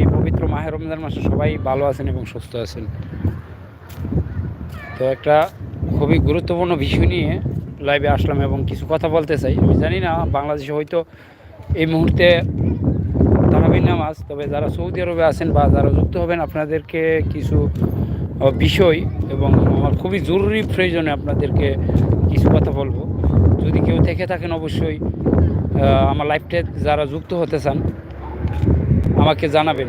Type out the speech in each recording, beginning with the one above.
এই পবিত্র মাহের রমজান মাসে সবাই ভালো আছেন এবং সুস্থ আছেন। তো একটা খুবই গুরুত্বপূর্ণ বিষয় নিয়ে লাইভে আসলাম এবং কিছু কথা বলতে চাই। আমি জানি না, বাংলাদেশে হয়তো এই মুহূর্তে তারাবির নামাজ, তবে যারা সৌদি আরবে আছেন বা যারা যুক্ত হবেন, আপনাদেরকে কিছু বিষয় এবং আমার খুবই জরুরি প্রয়োজনে আপনাদেরকে কিছু কথা বলব। যদি কেউ থেকে থাকেন অবশ্যই আমার লাইফটা যারা যুক্ত হতে চান আমাকে জানাবেন।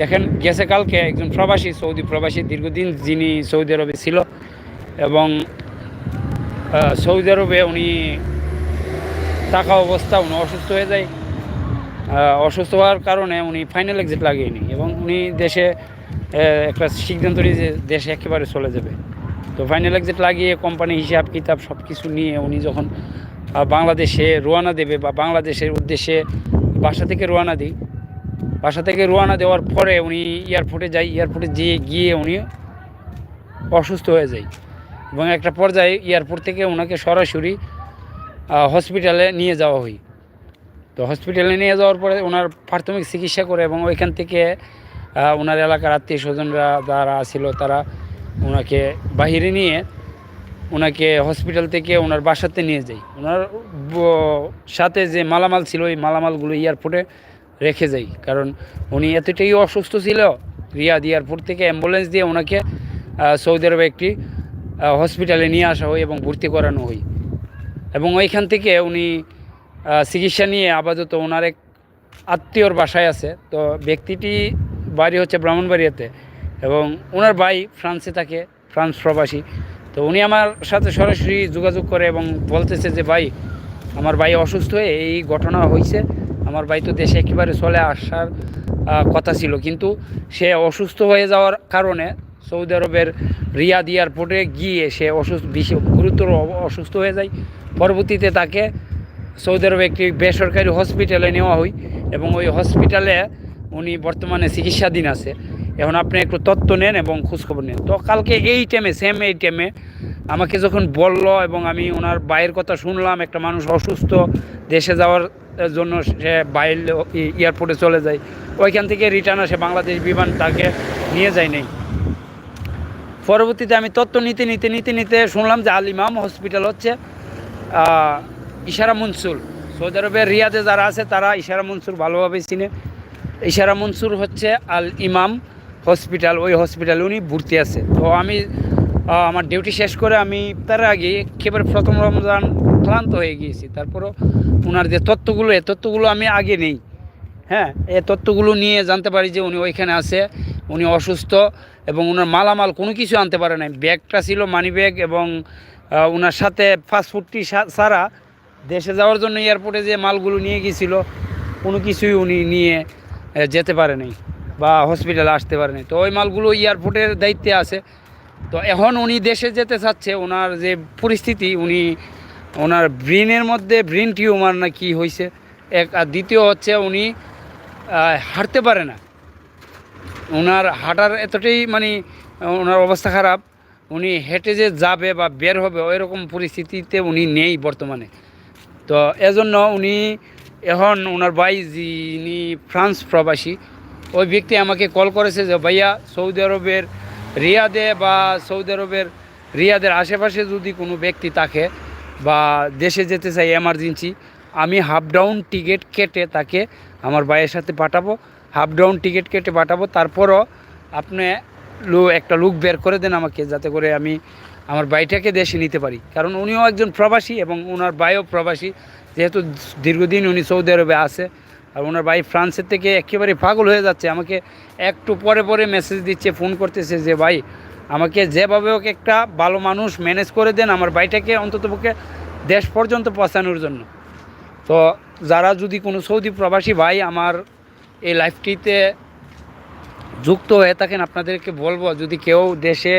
দেখেন, গেছে কালকে একজন প্রবাসী, সৌদি প্রবাসী, দীর্ঘদিন যিনি সৌদি আরবে ছিল এবং সৌদি আরবে উনি থাকা অবস্থা উনি অসুস্থ হয়ে যায়। অসুস্থ হওয়ার কারণে উনি ফাইনাল এক্সিট লাগিয়েনি এবং উনি দেশে একটা সিদ্ধান্ত নিয়ে যে দেশে একেবারে চলে যাবে। তো ফাইনাল এক্সিট লাগিয়ে কোম্পানি হিসাব, কিতাব সব কিছু নিয়ে উনি যখন বাংলাদেশে রোয়ানা দেবে বা বাংলাদেশের উদ্দেশ্যে বাসা থেকে রোয়ানা দিই বাসা থেকে রোয়ানা দেওয়ার পরে উনি এয়ারপোর্টে যাই, এয়ারপোর্টে যেয়ে গিয়ে উনি অসুস্থ হয়ে যায়। এবং একটা পর্যায়ে এয়ারপোর্ট থেকে ওনাকে সরাসরি হসপিটালে নিয়ে যাওয়া হয়। তো হসপিটালে নিয়ে যাওয়ার পরে ওনার প্রাথমিক চিকিৎসা করে এবং ওইখান থেকে ওনার এলাকার আত্মীয় স্বজনরা যারা ছিল তারা ওনাকে বাহিরে নিয়ে ওনাকে হসপিটাল থেকে ওনার বাসাতে নিয়ে যাই ওনার সাথে যে মালামাল ছিল, ওই মালামালগুলো এয়ারপোর্টে রেখে যাই কারণ উনি এতটাই অসুস্থ ছিল রিয়াদ এয়ারপোর্ট থেকে অ্যাম্বুলেন্স দিয়ে ওনাকে সৌদি আরবে একটি হসপিটালে নিয়ে আসা হয় এবং ভর্তি করানো হয়। এবং ওইখান থেকে উনি চিকিৎসা নিয়ে আপাতত ওনার এক আত্মীয়র বাসায় আছে। তো ব্যক্তিটি বাড়ি হচ্ছে ব্রাহ্মণবাড়িয়াতে এবং ওনার ভাই ফ্রান্সে থাকে, ফ্রান্স প্রবাসী। তো উনি আমার সাথে সরাসরি যোগাযোগ করে এবং বলতেছে যে, ভাই, আমার ভাই অসুস্থ হয়ে এই ঘটনা হয়েছে আমার ভাই তো দেশে একেবারে চলে আসার কথা ছিল। কিন্তু সে অসুস্থ হয়ে যাওয়ার কারণে সৌদি আরবের রিয়াদ এয়ারপোর্টে গিয়ে সে অসুস্থ গুরুতর অসুস্থ হয়ে যায়। পরবর্তীতে তাকে সৌদি আরবে একটি বেসরকারি হসপিটালে নেওয়া হয় এবং ওই হসপিটালে উনি বর্তমানে চিকিৎসাধীন আছে। এখন আপনি একটু তত্ত্ব নেন এবং খোঁজখবর নেন। তো কালকে এই টাইমে সেম এই টাইমে আমাকে যখন বলল এবং আমি ওনার বাইরের কথা শুনলাম, একটা মানুষ অসুস্থ, দেশে যাওয়ার জন্য সে বাইরে এয়ারপোর্টে চলে যায়, ওইখান থেকে রিটার্ন আসে বাংলাদেশ বিমান তাকে নিয়ে যায় নেই। পরবর্তীতে আমি তত্ত্ব নিতে নিতে নিতে নিতে শুনলাম যে আল ইমাম হসপিটাল হচ্ছে ইশারা মনসুর, সৌদি আরবের রিয়াদে যারা আছে তারা ইশারা মনসুর ভালোভাবে চিনে। ইশারা মনসুর হচ্ছে আল ইমাম হসপিটাল, ওই হসপিটালে উনি ভর্তি আছে। তো আমি আমার ডিউটি শেষ করে আমি তার আগে একেবারে প্রথম রমজান ক্লান্ত হয়ে গিয়েছি। তারপরও ওনার যে তত্ত্বগুলো এ তত্ত্বগুলো আমি আগে নেই। হ্যাঁ এ তত্ত্বগুলো নিয়ে জানতে পারি যে উনি ওইখানে আছে, উনি অসুস্থ এবং ওনার মালামাল কোনো কিছু আনতে পারে নাই। ব্যাগটা ছিল মানি ব্যাগ এবং ওনার সাথে ফাস্টফুডটি ছাড়া দেশে যাওয়ার জন্য এয়ারপোর্টে যে মালগুলো নিয়ে গিয়েছিল, কোনো কিছুই উনি নিয়ে যেতে পারে নাই বা হসপিটালে আসতে পারে নাই। তো ওই মালগুলো এয়ারপোর্টের দায়িত্বে আছে। তো এখন উনি দেশে যেতে চাচ্ছে, ওনার যে পরিস্থিতি, উনি ওনার ব্রেনের মধ্যে ব্রেন টিউমার না কি হয়েছে এক আর দ্বিতীয় হচ্ছে উনি হাঁটতে পারে না। ওনার হাঁটার এতটাই মানে ওনার অবস্থা খারাপ, উনি হেঁটে যে যাবে বা বের হবে ওই রকম পরিস্থিতিতে উনি নেই বর্তমানে। তো এজন্য উনি এখন ওনার ভাই যিনি ফ্রান্স প্রবাসী, ওই ব্যক্তি আমাকে কল করেছে যে, ভাইয়া, সৌদি আরবের রিয়াদে বা সৌদি আরবের রিয়াদের আশেপাশে যদি কোনো ব্যক্তি থাকে বা দেশে যেতে চাই এমার্জেন্সি আমি হাফ ডাউন টিকিট কেটে তাকে আমার ভাইয়ের সাথে পাঠাবো। হাফ ডাউন টিকিট কেটে পাঠাবো। তারপরও আপনি লো, একটা লুক বের করে দেন আমাকে যাতে করে আমি আমার ভাইটাকে দেশে নিতে পারি। কারণ উনিও একজন প্রবাসী এবং ওনার ভাইও প্রবাসী। যেহেতু দীর্ঘদিন উনি সৌদি আরবে আছে আর ওনার ভাই ফ্রান্সের থেকে একেবারে পাগল হয়ে যাচ্ছে। আমাকে একটু পরে পরে মেসেজ দিচ্ছে ফোন করতেছে যে, ভাই, আমাকে যেভাবে হোক একটা ভালো মানুষ ম্যানেজ করে দেন, আমার ভাইটাকে অন্ততপক্ষে দেশ পর্যন্ত পৌঁছানোর জন্য। তো যারা যদি কোনো সৌদি প্রবাসী ভাই আমার এই লাইফটিতে যুক্ত হয়ে থাকেন, আপনাদেরকে বলব, যদি কেউ দেশে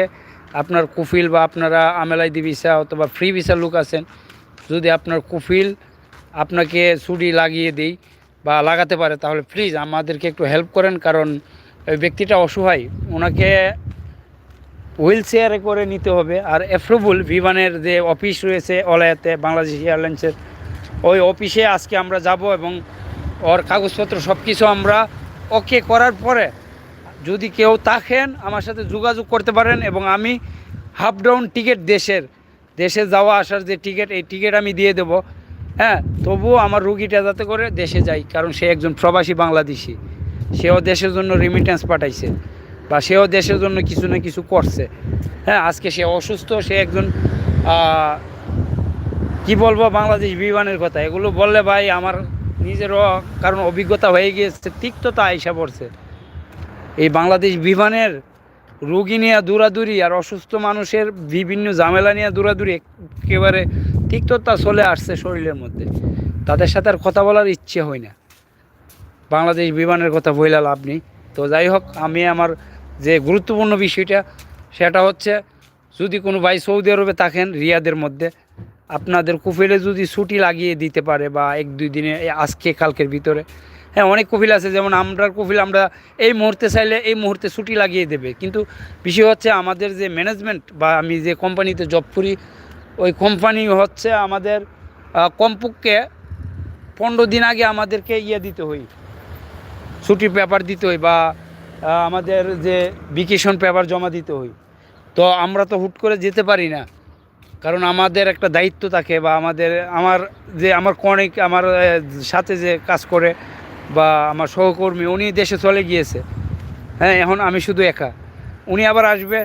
আপনার কুফিল বা আপনারা আমেলাইদি ভিসা অথবা ফ্রি ভিসা লোক আছেন, যদি আপনার কুফিল আপনাকে ছুটি লাগিয়ে দেই বা লাগাতে পারে, তাহলে প্লিজ আমাদেরকে একটু হেল্প করেন, কারণ ওই ব্যক্তিটা অসহায়। ওনাকে হুইল চেয়ারে করে নিতে হবে, আর অ্যাপ্রুভুল বিমানের যে অফিস রয়েছে অলায়াতে, বাংলাদেশ এয়ারলাইন্সের, ওই অফিসে আজকে আমরা যাব এবং ওর কাগজপত্র সব কিছু আমরা ওকে করার পরে যদি কেউ থাকেন, আমার সাথে যোগাযোগ করতে পারেন এবং আমি হাফ ডাউন টিকিট দেশের, দেশে যাওয়া আসার যে টিকিট এই টিকিট আমি দিয়ে দেব। হ্যাঁ তবুও আমার রুগীটা যাতে করে দেশে যায় কারণ সে একজন প্রবাসী বাংলাদেশি। সেও দেশের জন্য রিমিটেন্স পাঠাইছে বা সেও দেশের জন্য কিছু না কিছু করছে। হ্যাঁ আজকে সে অসুস্থ, সে একজন কি বলব, বাংলাদেশ বিমানের কথা। এগুলো বললে ভাই আমার নিজেরও কারণ অভিজ্ঞতা হয়ে গিয়েছে, তিক্ততা আইসা পড়ছে। এই বাংলাদেশ বিমানের রুগী নিয়ে দূরাদূরি আর অসুস্থ মানুষের বিভিন্ন ঝামেলা নিয়ে দূরাদূরি একেবারে তিক্ততা চলে আসছে শরীরের মধ্যে। তাদের সাথে আর কথা বলার ইচ্ছে হয় না। বাংলাদেশ বিমানের কথা বইলা লাভ নেই। তো যাই হোক, আমি আমার যে গুরুত্বপূর্ণ বিষয়টা, সেটা হচ্ছে যদি কোনো ভাই সৌদি আরবে থাকেন রিয়াদের মধ্যে, আপনাদের কুফিলে যদি ছুটি লাগিয়ে দিতে পারে বা এক দুই দিনে আজকে, কালকের ভিতরে হ্যাঁ অনেক কফিল আছে, যেমন আমরার কফিল, আমরা এই মুহূর্তে চাইলে এই মুহূর্তে ছুটি লাগিয়ে দেবে। কিন্তু বিষয় হচ্ছে আমাদের যে ম্যানেজমেন্ট বা আমি যে কোম্পানিতে জব করি ওই কোম্পানি হচ্ছে আমাদের কমপক্ষে পনেরো দিন আগে আমাদেরকে ইয়ে দিতে হই। ছুটির পেপার দিতে হই বা আমাদের যে ভিকেশন পেপার জমা দিতে হই। তো আমরা তো হুট করে যেতে পারি না। কারণ আমাদের একটা দায়িত্ব থাকে বা আমাদের, আমার যে, আমার কনেক, আমার সাথে যে কাজ করে বা আমার সহকর্মী, উনি দেশে চলে গিয়েছে। হ্যাঁ এখন আমি শুধু একা। উনি আবার আসবে,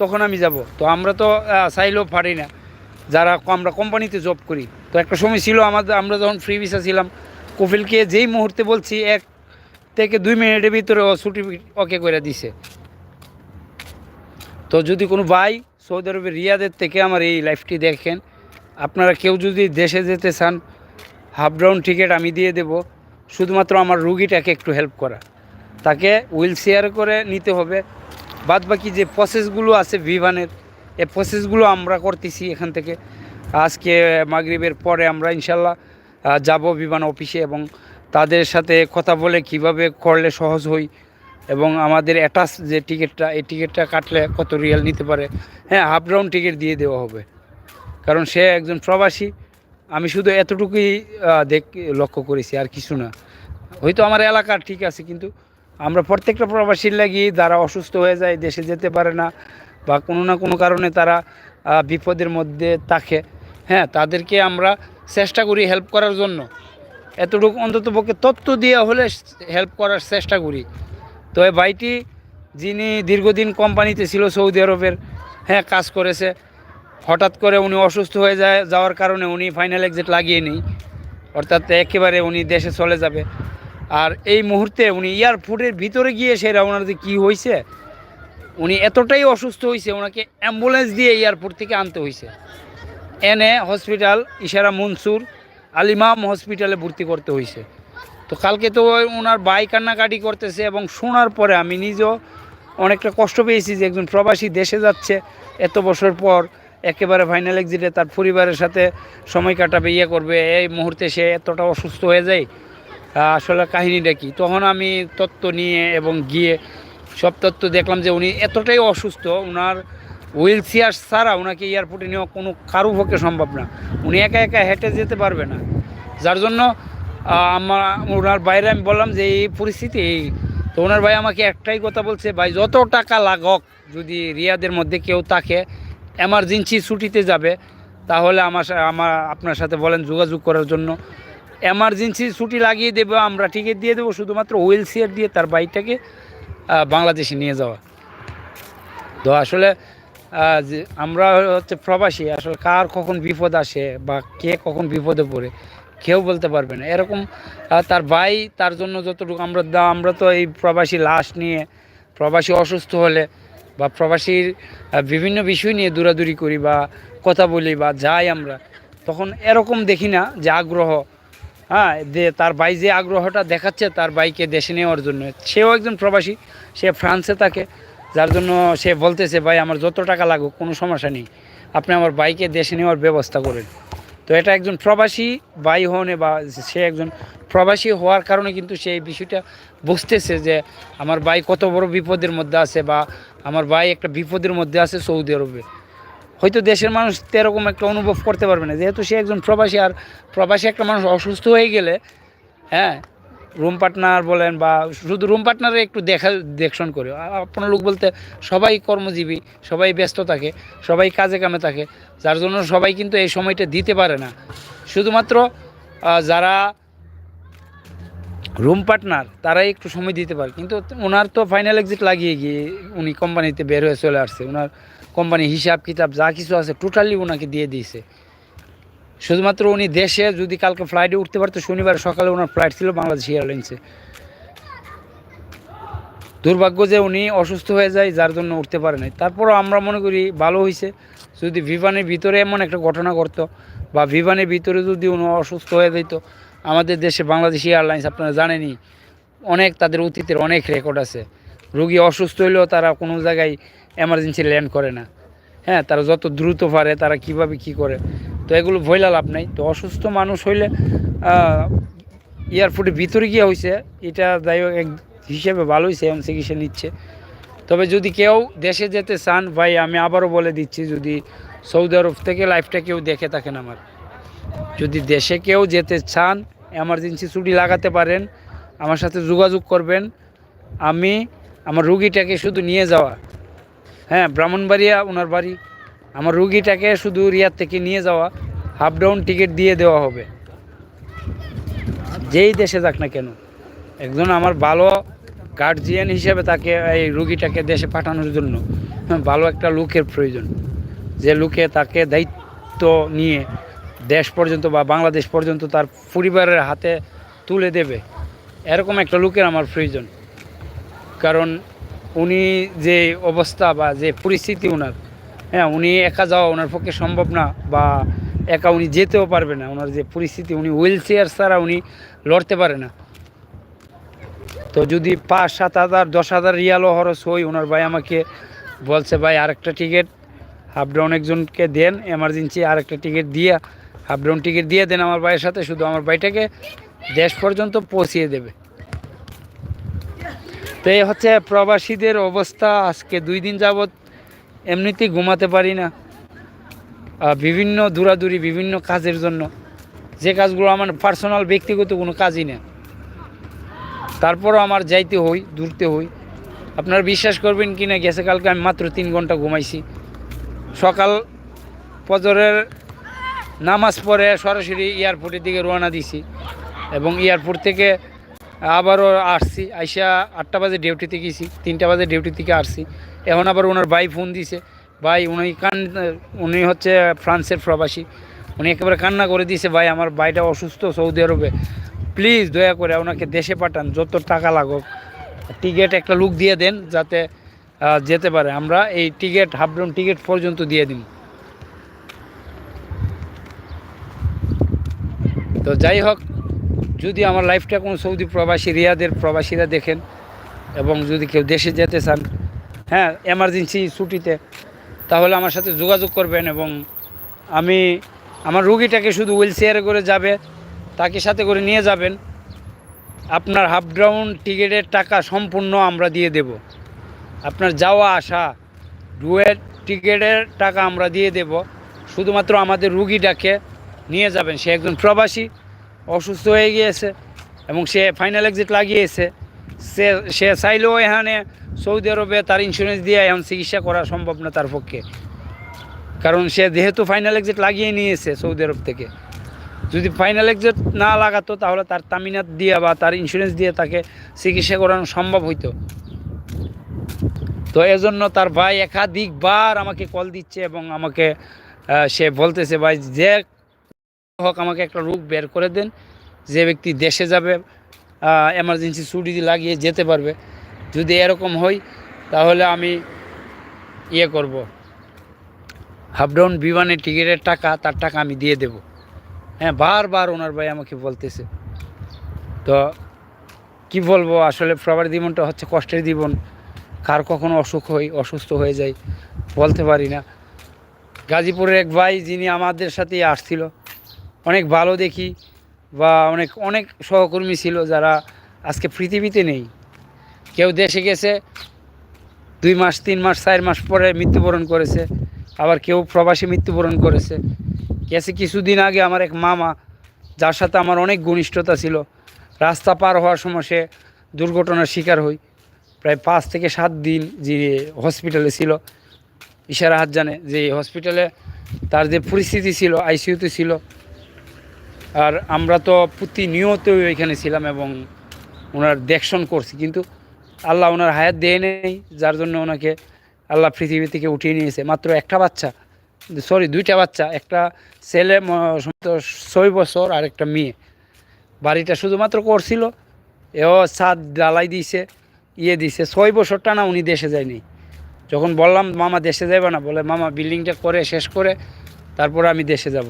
তখন আমি যাব। তো আমরা তো চাইলেও পারি না। যারা আমরা কোম্পানিতে জব করি। তো একটা সময় ছিল আমাদের, আমরা যখন ফ্রি ভিসা ছিলাম, কপিলকে যেই মুহূর্তে বলছি, এক থেকে দুই মিনিটের ভিতরে ও ছুটি ওকে করে দিছে। তো যদি কোনো ভাই সৌদি আরবের রিয়াদের থেকে আমার এই লাইফটি দেখেন, আপনারা কেউ যদি দেশে যেতে চান হাফ ডাউন টিকিট আমি দিয়ে দেব। শুধুমাত্র আমার রুগীটাকে একটু হেল্প করা। তাকে হুইল চেয়ার করে নিতে হবে। বাদ বাকি যে প্রসেসগুলো আছে ভিভানের এই প্রসেসগুলো আমরা করতেছি এখান থেকে। আজকে মাগরিবের পরে আমরা ইনশাল্লাহ যাব বিমান অফিসে এবং তাদের সাথে কথা বলে কীভাবে করলে সহজ হই এবং আমাদের অ্যাটাচ যে টিকিটটা, এই টিকিটটা কাটলে কত রিয়াল নিতে পারে। হ্যাঁ হাফ রাউন্ড টিকিট দিয়ে দেওয়া হবে। কারণ সে একজন প্রবাসী, আমি শুধু এতটুকুই দেখ, লক্ষ্য করেছি, আর কিছু না। হয়তো আমার এলাকার ঠিক আছে, কিন্তু আমরা প্রত্যেকটা প্রবাসীর লাগি, যারা অসুস্থ হয়ে যায়, দেশে যেতে পারে না বা কোনো না কোনো কারণে তারা বিপদের মধ্যে থাকে। হ্যাঁ তাদেরকে আমরা চেষ্টা করি হেল্প করার জন্য। এতটুকু অন্তত পক্ষে তথ্য দিয়ে হলে হেল্প করার চেষ্টা করি। তো এই ভাইটি, যিনি দীর্ঘদিন কোম্পানিতে ছিল সৌদি আরবের হ্যাঁ কাজ করেছে, হঠাৎ করে উনি অসুস্থ হয়ে যায়, যাওয়ার কারণে উনি ফাইনাল এক্সিট লাগিয়ে নেই। অর্থাৎ একেবারে উনি দেশে চলে যাবে। আর এই মুহূর্তে উনি এয়ারপোর্টের ভিতরে গিয়ে সেরা ওনার যে কী হয়েছে উনি এতটাই অসুস্থ হয়েছে ওনাকে অ্যাম্বুলেন্স দিয়ে এয়ারপোর্ট থেকে আনতে হয়েছে এনে হসপিটাল ইশারা মনসুর আলিমাম হসপিটালে ভর্তি করতে হয়েছে তো কালকে তো ওনার বাই কান্নাকাটি করতেছে এবং শোনার পরে আমি নিজেও অনেকটা কষ্ট পেয়েছি যে একজন প্রবাসী দেশে যাচ্ছে, এত বছর পর একেবারে ফাইনাল এক্সিটে তার পরিবারের সাথে সময় কাটাবে ইয়ে করবে, এই মুহূর্তে সে এতটা অসুস্থ হয়ে যায় আসলে কাহিনীটা কি? তখন আমি তত্ত্ব নিয়ে এবং গিয়ে সব তত্ত্ব দেখলাম যে উনি এতটাই অসুস্থ ওনার হুইল চেয়ার ছাড়া ওনাকে এয়ারপোর্টে নেওয়া কোনো কারও পক্ষে সম্ভব না। উনি একা একা হেঁটে যেতে পারবে না। যার জন্য আমার ওনার বাইরে আমি বললাম যে এই পরিস্থিতি এই তো ওনার ভাই আমাকে একটাই কথা বলছে, ভাই, যত টাকা লাগক, যদি রিয়াদের মধ্যে কেউ তাকে এমার্জেন্সি ছুটিতে যাবে, তাহলে আমার আমার, আপনার সাথে বলেন যোগাযোগ করার জন্য। এমার্জেন্সি ছুটি লাগিয়ে দেবো, আমরা টিকিট দিয়ে দেবো, শুধুমাত্র হুইল চেয়ার দিয়ে তার বাইকটাকে বাংলাদেশে নিয়ে যাওয়া। তো আসলে আমরা হচ্ছে প্রবাসী, আসলে কার কখন বিপদ আসে বা কে কখন বিপদে পড়ে, কেউ বলতে পারবে না। এরকম তার ভাই, তার জন্য যতটুকু আমরা আমরা তো এই প্রবাসী লাশ নিয়ে, প্রবাসী অসুস্থ হলে বা প্রবাসীর বিভিন্ন বিষয় নিয়ে দূরাদূরি করি বা কথা বলি বা যাই আমরা, তখন এরকম দেখি না যে আগ্রহ হ্যাঁ যে তার ভাই যে আগ্রহটা দেখাচ্ছে তার বাইকে দেশে নেওয়ার জন্য। সেও একজন প্রবাসী, সে ফ্রান্সে থাকে, যার জন্য সে বলতেছে, ভাই, আমার যত টাকা লাগুক, কোনো সমস্যা নেই। আপনি আমার বাইকে দেশে নেওয়ার ব্যবস্থা করেন। তো এটা একজন প্রবাসী ভাই হনে বা সে একজন প্রবাসী হওয়ার কারণে কিন্তু সেই বিষয়টা বুঝতেছে যে আমার ভাই কত বড় বিপদের মধ্যে আছে বা আমার ভাই একটা বিপদের মধ্যে আছে সৌদি আরবে। হয়তো দেশের মানুষ তো এরকম একটা অনুভব করতে পারবে না। যেহেতু সে একজন প্রবাসী আর প্রবাসী একটা মানুষ অসুস্থ হয়ে গেলে হ্যাঁ রুম পার্টনার বলেন বা শুধু রুম পার্টনারে একটু দেখা, দেখশন করে। আপনার লোক বলতে সবাই কর্মজীবী, সবাই ব্যস্ত থাকে, সবাই কাজে কামে থাকে, যার জন্য সবাই কিন্তু এই সময়টা দিতে পারে না। শুধুমাত্র যারা রুম পার্টনার তারাই একটু সময় দিতে পারে। কিন্তু ওনার তো ফাইনাল এক্সিট লাগিয়ে গিয়ে উনি কোম্পানিতে বের হয়ে চলে আসছে। ওনার কোম্পানি হিসাব কিতাব যা কিছু আছে টোটালি ওনাকে দিয়ে দিয়েছে। শুধুমাত্র উনি দেশে যদি কালকে ফ্লাইটে উঠতে পারতো, শনিবার সকালে ওনার ফ্লাইট ছিল বাংলাদেশ এয়ারলাইন্সে দুর্ভাগ্য যে উনি অসুস্থ হয়ে যায়, যার জন্য উঠতে পারে নাই। তারপরও আমরা মনে করি ভালো হয়েছে যদি ভিভানের ভিতরে এমন একটা ঘটনা ঘটতো বা ভিভানের ভিতরে যদি উনি অসুস্থ হয়ে যেত আমাদের দেশে বাংলাদেশ এয়ারলাইন্স আপনারা জানেনই, অনেক তাদের অতীতের অনেক রেকর্ড আছে। রুগী অসুস্থ হইলেও তারা কোনো জায়গায় এমার্জেন্সি ল্যান্ড করে না। হ্যাঁ তারা যত দ্রুত পারে তারা কীভাবে কি করে। তো এগুলো ভয়লা লাভ নাই। তো অসুস্থ মানুষ হইলে এয়ারপোর্টের ভিতরে গিয়ে হয়েছে এটা যাই হোক এক হিসেবে ভালো হয়েছে এবং চিকিৎসা নিচ্ছে। তবে যদি কেউ দেশে যেতে চান, ভাই, আমি আবারও বলে দিচ্ছি, যদি সৌদি আরব থেকে লাইফটা কেউ দেখে থাকেন আমার। যদি দেশে কেউ যেতে চান এমার্জেন্সি ছুটি লাগাতে পারেন আমার সাথে যোগাযোগ করবেন। আমি আমার রুগীটাকে শুধু নিয়ে যাওয়া। হ্যাঁ ব্রাহ্মণবাড়িয়া ওনার বাড়ি। আমার রুগীটাকে শুধু রিয়ার থেকে নিয়ে যাওয়া। হাফ ডাউন টিকিট দিয়ে দেওয়া হবে। যেই দেশে যাক না কেন। একজন আমার ভালো গার্জিয়ান হিসেবে তাকে এই রুগীটাকে দেশে পাঠানোর জন্য হ্যাঁ, ভালো একটা লোকের প্রয়োজন। যে লোকে তাকে দায়িত্ব নিয়ে দেশ পর্যন্ত বা বাংলাদেশ পর্যন্ত তার পরিবারের হাতে তুলে দেবে। এরকম একটা লোকের আমার প্রয়োজন। কারণ উনি যে অবস্থা বা যে পরিস্থিতি ওনার হ্যাঁ উনি একা যাওয়া ওনার পক্ষে সম্ভব না বা একা উনি যেতেও পারবে না। ওনার যে পরিস্থিতি, উনি হুইল চেয়ার ছাড়া উনি লড়তে পারে না। তো যদি পাঁচ, সাত হাজার, দশ হাজার রিয়ালও খরচ হই ওনার ভাই আমাকে বলছে, ভাই, আরেকটা টিকিট হাফ ডাউন একজনকে দেন এমার্জেন্সি আরেকটা টিকিট দিয়ে হাফ ডাউন টিকিট দিয়ে দেন আমার ভাইয়ের সাথে, শুধু আমার ভাইটাকে দেশ পর্যন্ত পৌঁছিয়ে দেবে। তো এই হচ্ছে প্রবাসীদের অবস্থা, আজকে দুই দিন যাবৎ এমনিতেই ঘুমাতে পারি না। বিভিন্ন দূরাদূরি বিভিন্ন কাজের জন্য। যে কাজগুলো আমার পার্সোনাল ব্যক্তিগত কোনো কাজই না। তারপরও আমার যাইতে হই দূরতে হই। আপনারা বিশ্বাস করবেন কি না, গেছে কালকে আমি মাত্র তিন ঘণ্টা ঘুমাইছি। সকাল, ফজরের নামাজ পড়ে সরাসরি এয়ারপোর্টের দিকে রওনা দিছি এবং এয়ারপোর্ট থেকে আবারও আসছি, আইসা আটটা বাজে ডিউটিতে গেছি, তিনটা বাজে ডিউটি থেকে আসছি। এখন আবার ওনার ভাই ফোন দিছে। ভাই, উনি কান উনি হচ্ছে ফ্রান্সের প্রবাসী। উনি একেবারে কান্না করে দিয়েছে ভাই, আমার ভাইটা অসুস্থ সৌদি আরবে। প্লিজ দয়া করে ওনাকে দেশে পাঠান, যত টাকা লাগুক। টিকিট একটা লুক দিয়ে দেন যাতে যেতে পারে। আমরা এই টিকিট, হাফ ডাউন টিকিট পর্যন্ত দিয়ে দিন তো যাই হোক, যদি আমার লাইফটা কোনো সৌদি প্রবাসী, রিয়াদের প্রবাসীরা দেখেন এবং যদি কেউ দেশে যেতে চান হ্যাঁ এমার্জেন্সি ছুটিতে, তাহলে আমার সাথে যোগাযোগ করবেন এবং আমি আমার রুগীটাকে শুধু হুইল চেয়ারে করে যাবে, তাকে সাথে করে নিয়ে যাবেন। আপনার হাফ ডাউন টিকিটের টাকা সম্পূর্ণ আমরা দিয়ে দেব। আপনার যাওয়া আসা ডুয়েট টিকিটের টাকা আমরা দিয়ে দেব। শুধুমাত্র আমাদের রুগীটাকে নিয়ে যাবেন। সে একজন প্রবাসী, অসুস্থ হয়ে গিয়েছে এবং সে ফাইনাল এক্সিট লাগিয়েছে। সে সে চাইলেও এখানে সৌদি আরবে তার ইন্স্যুরেন্স দিয়ে এখন চিকিৎসা করা সম্ভব না তার পক্ষে। কারণ সে যেহেতু ফাইনাল এক্সিট লাগিয়ে নিয়েছে সৌদি আরব থেকে। যদি ফাইনাল এক্সিট না লাগাতো তাহলে তার তামিনাত দিয়ে বা তার ইন্স্যুরেন্স দিয়ে তাকে চিকিৎসা করানো সম্ভব হইতো। তো এজন্য তার ভাই একাধিকবার আমাকে কল দিচ্ছে এবং আমাকে সে বলতেছে, ভাই, যে হোক, আমাকে একটা রূপ বের করে দেন। যে ব্যক্তি দেশে যাবে এমার্জেন্সি ছুটি লাগিয়ে যেতে পারবে। যদি এরকম হয়, তাহলে আমি ইয়ে করব। হাফ ডাউন বিমানের টিকিটের টাকা, তার টাকা আমি দিয়ে দেব। হ্যাঁ বারবার ওনার ভাই আমাকে বলতেছে। তো কি বলব, আসলে প্রবার জীবনটা হচ্ছে কষ্টের জীবন। কার কখনো অসুখ হয়, অসুস্থ হয়ে যায়, বলতে পারি না। গাজীপুরের এক ভাই, যিনি আমাদের সাথেই আসছিল অনেক ভালো দেখি বা অনেক অনেক সহকর্মী ছিল যারা আজকে পৃথিবীতে নেই। কেউ দেশে গেছে, দুই মাস, তিন মাস, চার মাস পরে মৃত্যুবরণ করেছে, আবার কেউ প্রবাসী মৃত্যুবরণ করেছে। গেছে কিছুদিন আগে আমার এক মামা, যার সাথে আমার অনেক ঘনিষ্ঠতা ছিল। রাস্তা পার হওয়ার সময় সে দুর্ঘটনার শিকার হই। প্রায় পাঁচ থেকে সাত দিন যে হসপিটালে ছিল, ইশারা হাত জানে যে হসপিটালে তার যে পরিস্থিতি ছিল আইসিইউতে ছিল আর আমরা তো প্রতিনিয়ত ওইখানে ছিলাম এবং ওনার দেখশন করছি, কিন্তু আল্লাহ ওনার হায়াত দেয় নেই, যার জন্য ওনাকে আল্লাহ পৃথিবী থেকে উঠিয়ে নিয়েছে। মাত্র একটা বাচ্চা, সরি, দুইটা বাচ্চা, একটা ছেলে ছয় বছর, আর একটা মেয়ে। বাড়িটা শুধুমাত্র করছিল, এও ছাদ ডালাই দিয়েছে ইয়ে দিছে। ছয় বছরটা না উনি দেশে যায়নি। যখন বললাম, মামা দেশে যাবে না, বলে, মামা বিল্ডিংটা করে, শেষ করে, তারপরে আমি দেশে যাব।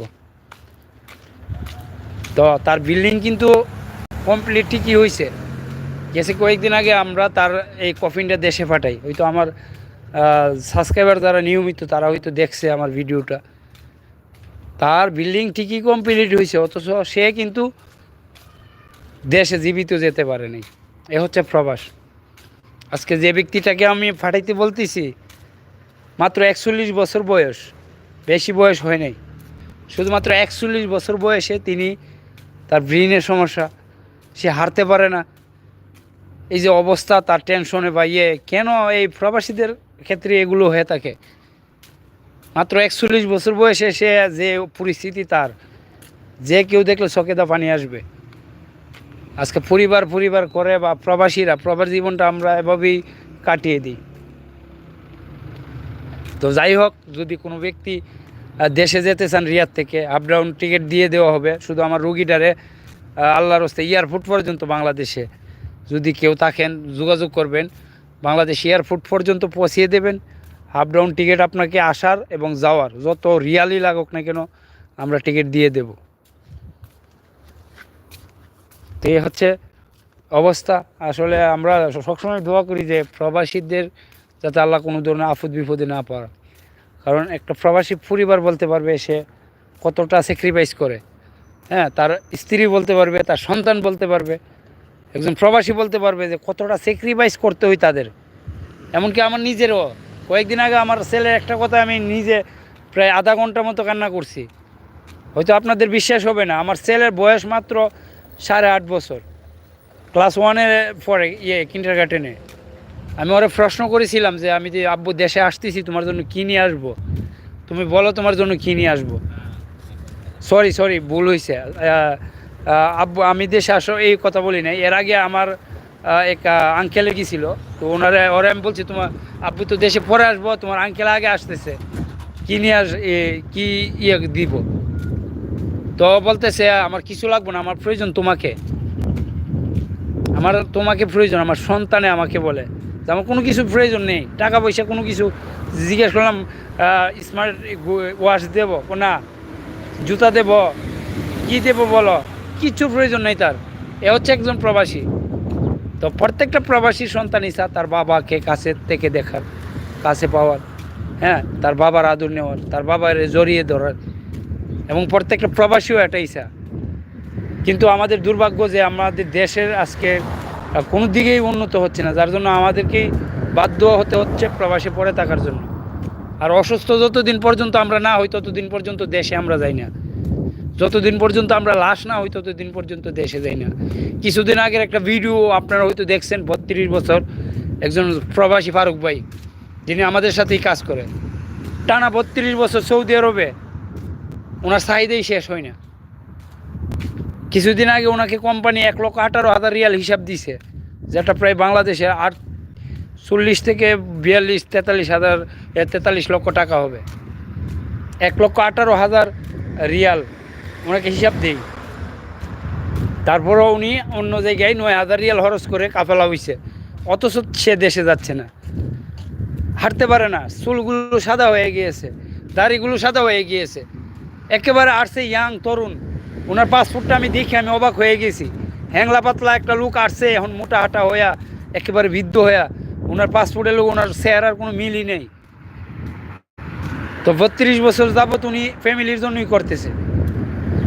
তো তার বিল্ডিং কিন্তু কমপ্লিট ঠিকই হয়েছে গেছে কয়েকদিন আগে আমরা তার এই কফিনটা দেশে পাঠাই। হয়তো আমার সাবস্ক্রাইবার যারা নিয়মিত, তারা হয়তো দেখছে আমার ভিডিওটা তার বিল্ডিং ঠিকই কমপ্লিট হয়েছে অথচ সে কিন্তু দেশে জীবিত যেতে পারেনি এ হচ্ছে প্রবাস। আজকে যে ব্যক্তিটাকে আমি পাঠাইতে বলতেছি, মাত্র একচল্লিশ বছর বয়স। বেশি বয়স হয় নাই। শুধুমাত্র একচল্লিশ বছর বয়সে তিনি তার ব্রেনের সমস্যা, সে হারতে পারে না। এই যে অবস্থা, তার টেনশনে বা ইয়ে কেন এই প্রবাসীদের ক্ষেত্রে এগুলো হয়ে থাকে? মাত্র একচল্লিশ বছর বয়সে সে যে পরিস্থিতি তার, যে কেউ দেখলে চকেদা পানি আসবে। আজকে পরিবার পরিবার করে বা প্রবাসীরা, প্রবাস জীবনটা আমরা এভাবেই কাটিয়ে দিই। তো যাই হোক, যদি কোনো ব্যক্তি দেশে যেতে চান রিয়াদ থেকে আপ ডাউন টিকিট দিয়ে দেওয়া হবে। শুধু আমার রুগীটারে আল্লাহর হস্তে এয়ারপোর্ট পর্যন্ত বাংলাদেশে যদি কেউ থাকেন, যোগাযোগ করবেন, বাংলাদেশ এয়ারপোর্ট পর্যন্ত পৌঁছিয়ে দেবেন। আপ ডাউন টিকিট আপনাকে আসার এবং যাওয়ার, যত রিয়ালি লাগুক না কেন, আমরা টিকিট দিয়ে দেব। তো এই হচ্ছে অবস্থা। আসলে আমরা সবসময় দোয়া করি যে, প্রবাসীদের যাতে আল্লাহ কোনো ধরনের আফদ বিপদে না পড়ে। কারণ একটা প্রবাসী পরিবার বলতে পারবে সে কতটা স্যাক্রিফাইস করে। হ্যাঁ তার স্ত্রী বলতে পারবে, তার সন্তান বলতে পারবে, একজন প্রবাসী বলতে পারবে যে কতটা স্যাক্রিফাইস করতে হয় তাদের। এমনকি আমার নিজেরও, কয়েকদিন আগে আমার ছেলের একটা কথা আমি নিজে প্রায় আধা ঘণ্টার মতো কান্না করছি। হয়তো আপনাদের বিশ্বাস হবে না, আমার ছেলের বয়স মাত্র সাড়ে আট বছর ক্লাস ওয়ানে পরে ইয়ে কিন্ডার গার্ডেনে আমি ওরা প্রশ্ন করেছিলাম যে আমি যে, আব্বু, দেশে আসতেছি, তোমার জন্য কী নিয়ে আসব? তুমি বলো তোমার জন্য কী নিয়ে আসব। সরি সরি ভুল হয়েছে আব্বু, আমি দেশে আসো, এই কথা বলি নাই। এর আগে আমার এক আঙ্কেলে গিয়েছিল তো ওনারা, ওরা আমি বলছি, তোমার, আব্বু তো দেশে পরে আসব, তোমার আঙ্কেল আগে আসতেছে। কী নিয়ে আস কী ইয়ে দিব? তো বলতেছে, আমার কিছু লাগবে না, আমার প্রয়োজন তোমাকে। আমার তোমাকে প্রয়োজন, আমার সন্তানে আমাকে বলে। যে আমার কোনো কিছু প্রয়োজন নেই, টাকা পয়সা কোনো কিছু। জিজ্ঞেস করলাম স্মার্ট ওয়াশ দেব না? জুতা দেব? কি দেব বলো? কিছু প্রয়োজন নেই তার। এ হচ্ছে একজন প্রবাসী। তো প্রত্যেকটা প্রবাসী সন্তান ইচ্ছা, তার বাবাকে কাছে থেকে দেখার, কাছে পাওয়ার। হ্যাঁ তার বাবার আদর নেওয়ার, তার বাবার জড়িয়ে ধরার। এবং প্রত্যেকটা প্রবাসীও এটা ইচ্ছা। কিন্তু আমাদের দুর্ভাগ্য যে আমাদের দেশের আজকে কোনো দিকেই উন্নত হচ্ছে না, যার জন্য আমাদেরকেই বাধ্য হতে হচ্ছে প্রবাসে পড়ে থাকার জন্য। আর অসুস্থ যতদিন পর্যন্ত আমরা না হই, ততদিন পর্যন্ত দেশে আমরা যাই না। যতদিন পর্যন্ত আমরা লাশ না হই, ততদিন পর্যন্ত দেশে যাই না। কিছুদিন আগের একটা ভিডিও আপনারা হয়তো দেখছেন, বত্রিশ বছর, একজন প্রবাসী ফারুক ভাই, যিনি আমাদের সাথেই কাজ করে টানা বত্রিশ বছর সৌদি আরবে, ওনার চাহিদাই শেষ হয় না। কিছুদিন আগে ওনাকে কোম্পানি এক লক্ষ আঠারো হাজার রিয়াল হিসাব দিছে, যেটা প্রায় বাংলাদেশে আট চল্লিশ থেকে বিয়াল্লিশ, তেতাল্লিশ হাজার তেতাল্লিশ লক্ষ টাকা হবে। এক লক্ষ আঠারো হাজার রিয়াল ওনাকে হিসাব দেই। তারপরেও উনি অন্য জায়গায় নয় হাজার রিয়াল খরচ করে কাফেলা হইছে, অথচ সে দেশে যাচ্ছে না। হাঁটতে পারে না, চুলগুলো সাদা হয়ে গিয়েছে, দাড়িগুলো সাদা হয়ে গিয়েছে, একেবারে আসছে ইয়াং তরুণ। ওনার পাসপোর্টটা আমি দেখি আমি অবাক হয়ে গেছি। হ্যাংলা পাতলা একটা লোক আসছে, এখন মোটা হাঁটা হইয়া একেবারে বৃদ্ধ হইয়া ওনার পাসপোর্টের লোক, ওনার চেহারার কোনো মিলই নেই। তো বত্রিশ বছর যাবত উনি ফ্যামিলির জন্যই করতেছে।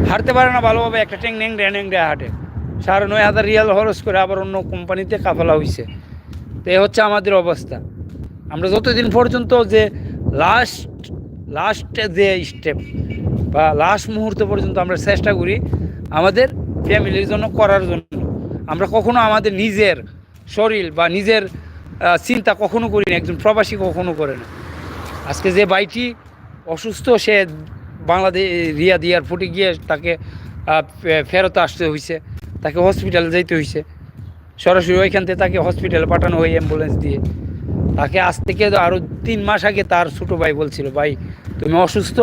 হারতে পারে না ভালোভাবে, একটা ট্যাং ন্যাং ন্যাংড়ে ন্যাংড়ে হাঁটে। সাড়ে নয় হাজার রিয়াল খরচ করে আবার অন্য কোম্পানিতে কাফেলা হয়েছে তো এ হচ্ছে আমাদের অবস্থা। আমরা যতদিন পর্যন্ত যে লাস্ট লাস্ট যে স্টেপ বা লাস্ট মুহূর্ত পর্যন্ত আমরা চেষ্টা করি আমাদের ফ্যামিলির জন্য করার জন্য। আমরা কখনো আমাদের নিজের শরীর বা নিজের চিন্তা কখনো করি না, একজন প্রবাসী কখনো করে না। আজকে যে বাইটি অসুস্থ, সে বাংলাদেশ রিয়াদ এয়ারপোর্টে গিয়ে তাকে ফেরত আসতে হয়েছে তাকে হসপিটালে যাইতে হয়েছে সরাসরি ওইখান থেকে তাকে হসপিটালে পাঠানো হয় অ্যাম্বুলেন্স দিয়ে। তাকে আজ থেকে আরও তিন মাস আগে তার ছোটো ভাই বলছিল, ভাই, তুমি অসুস্থ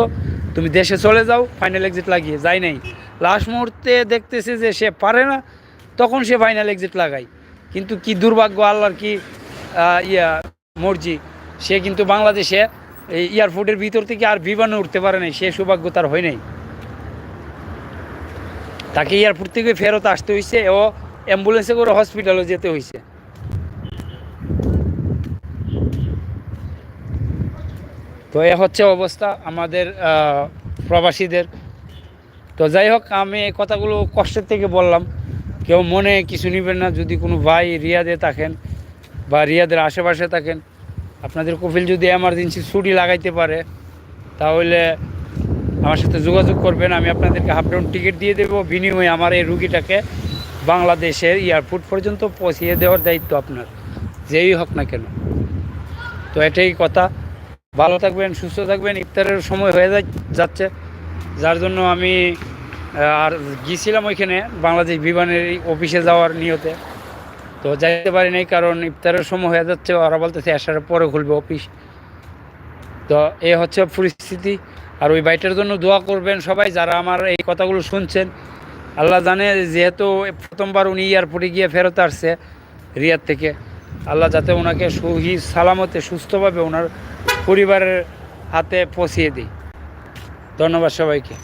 তুমি দেশে চলে যাও ফাইনাল এক্সিট লাগিয়ে। যাই নাই। লাস্ট মুহূর্তে দেখতেছে যে সে পারে না, তখন সে ফাইনাল এক্সিট লাগায়। কিন্তু কি দুর্ভাগ্য, আল্লাহর কি ইয়া, মর্জি। সে কিন্তু বাংলাদেশে এয়ারপোর্টের ভিতর থেকে আর বিমানে উঠতে পারে নাই, সে সৌভাগ্য তার হয় নাই। তাকে এয়ারপোর্ট থেকে ফেরত আসতে হয়েছে ও অ্যাম্বুলেন্সে করে হসপিটালে যেতে হয়েছে তো এ হচ্ছে অবস্থা আমাদের প্রবাসীদের। তো যাই হোক, আমি এই কথাগুলো কষ্টের থেকে বললাম। কেউ মনে কিছু নেবেন না, যদি কোনো ভাই রিয়াদে থাকেন বা রিয়াদের আশেপাশে থাকেন, আপনাদের কফিল যদি এমার্জেন্সি ছুটি লাগাইতে পারে, তাহলে আমার সাথে যোগাযোগ করবেন। আমি আপনাদেরকে হাফ ডাউন টিকিট দিয়ে দেবো। বিনিময়ে আমার এই রুগীটাকে বাংলাদেশের এয়ারপোর্ট পর্যন্ত পৌঁছিয়ে দেওয়ার দায়িত্ব আপনার। যেই হোক না কেন। তো এটাই কথা। ভালো থাকবেন, সুস্থ থাকবেন। ইফতারের সময় হয়ে যাচ্ছে। যার জন্য আমি আর গিয়েছিলাম ওইখানে বাংলাদেশ বিমানের অফিসে যাওয়ার নিয়তে। তো যাইতে পারি নাই কারণ ইফতারের সময় হয়ে যাচ্ছে। ওরা বলতেছে আসার পরে খুলবে অফিস। তো এ হচ্ছে পরিস্থিতি। আর ওই বাইটার জন্য দোয়া করবেন সবাই, যারা আমার এই কথাগুলো শুনছেন। আল্লাহ জানে যেহেতু প্রথমবার উনি এয়ারপোর্টে গিয়ে ফেরত আসছে রিয়াদ থেকে। আল্লাহ যাতে ওনাকে সহি সালামতে, সুস্থভাবে ওনার পরিবারের হাতে পৌঁছিয়ে দিই। ধন্যবাদ সবাইকে।